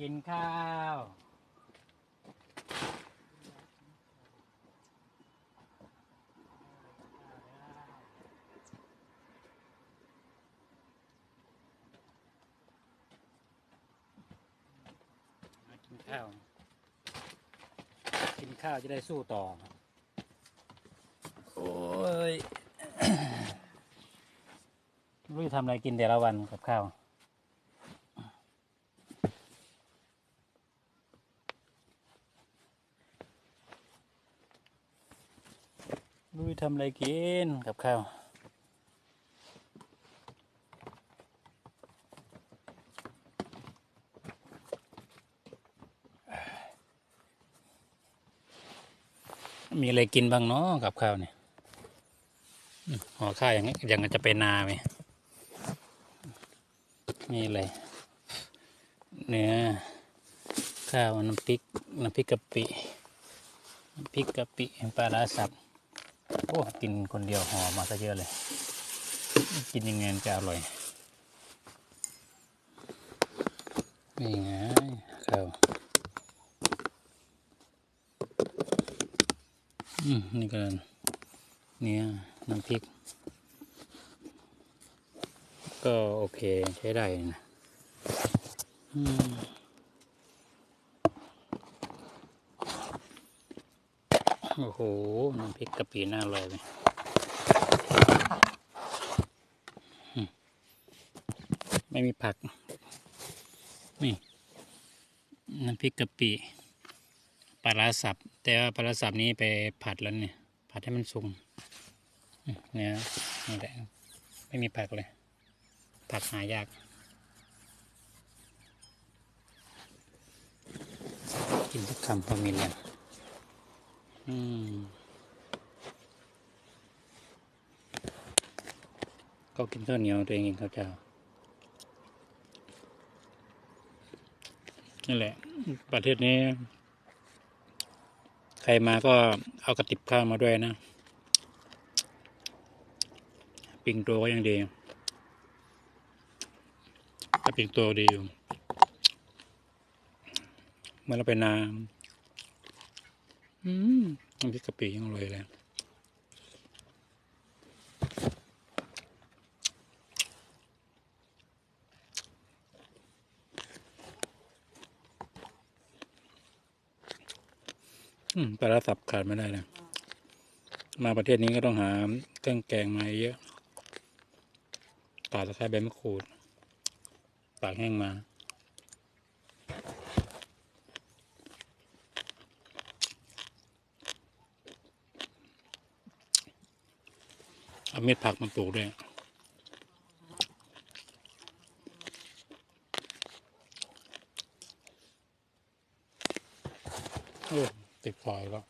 กินข้าว กินข้าว กินข้าวจะได้สู้ต่อ โอ้ย รู้จะทำอะไรกินแต่ละวันกับข้าว ไม่รู้ทำอะไรกินกับข้าวมีอะไรกินบ้างเนาะกับข้าวเนี่ยห่อข้าวอย่างนี้ย่างจะไปนาไหมมีอะไรเนื้อข้าวน้ำพริกน้ำพริกกะปิน้ำพริกกะปิปลาร้าสับ อ้กินคนเดียวห่อมาซะเยอะเลย กินยังไงจะอร่อย นี่ไงข้าวอืมนี่ก็เนี่ยน้ำพริก ก็โอเคใช้ได้นะ อืม โอ้โห น้ำพริกกะปิน่าอร่อยเลยอืมไม่มีผัก นี่ น้ำพริกกะปิปลาสับ แต่ว่าปลาสับนี้ไปผัดแล้วเนี่ย ผัดให้มันสุกเนี่ยนี่แหละ ไม่มีผักเลย ผักหายาก กินทุกคำพอมีแรง อืมก็กินข้าวเหนียวตัวเองกินข้าวเจ้านี่นแหละ ประเทศนี้ ใครมาก็เอากระติบข้าวมาด้วยนะ ปิงตัวก็ยังดีถ้าปิงตัวดีอยู่ เมื่อเราไปนา อืมน้ำพริกกะปิยังอร่อยเลยอืมปลาร้าสับขาดไม่ได้นะมาประเทศนี้ก็ต้องหาเครื่องแกงมาเยอะตาตะไคร้ใบมะกรูดตากแห้งมา เอาเม็ดผักมาปลูกด้วยโอ้ติดฟอยแล้ว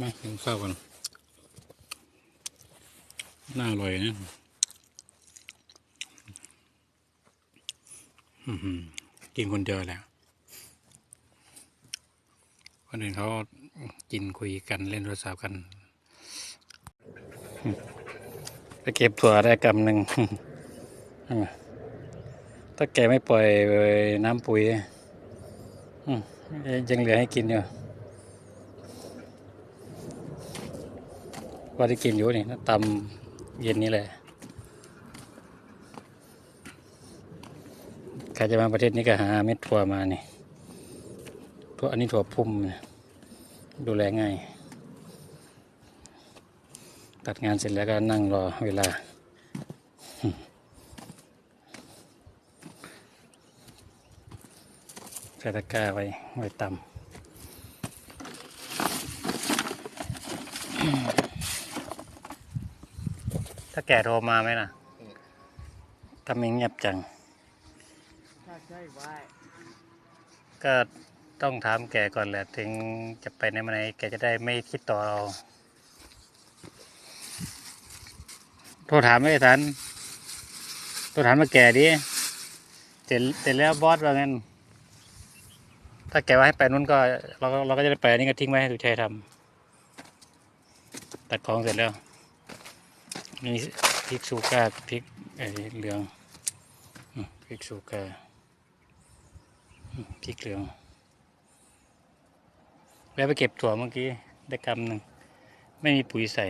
มากินข้าวกันน่าอร่อยนะอื้อหือ กินคนเดียวแหละคนอื่นเขากินคุยกันเล่นโทรศัพท์กันไปเก็บถั่วได้กำหนึ่งถ้าแกไม่ปล่อยน้ำปุ๋ยยังเหลือให้กินอยู่ว่าที่กินอยู่นี่ตำเย็นนี้แหละ ใค รจะมาประเทศนี้ก็หาเม็ดถั่วมานี่ถั่วอันนี้ถั่วพุ่มนะดูแลง่าย ตัดงานเสร็จแล้วก็นั่งรอเวลา ใส่ตะกร้าไว้ไว้ตำถ้าแกโทรมาไหมล่ะ ทำไมเงียบจังถ้าใช่ไว้ ก็ต้องถามแกก่อนแหละ ถึงจะไปในเมาไหนแกจะได้ไม่คิดต่อเรา โทรถามไม่ทันโทรถามมาแกดิเสร็จเสร็จแล้วบอสว่างั้น ถ้าแกว่าให้ไปนู้นก็ เราก็เราก็จะได้ไปนี่ก็ทิ้งไว้ให้สุชัยทำตัดของเสร็จแล้วมีพริกสุก้าพริกเอ้เหลืองพริกสุก้า พี่เกลืองแวะไปเก็บถั่วเมื่อกี้ได้กำหนึ่ง ไม่มีปุ๋ยใส่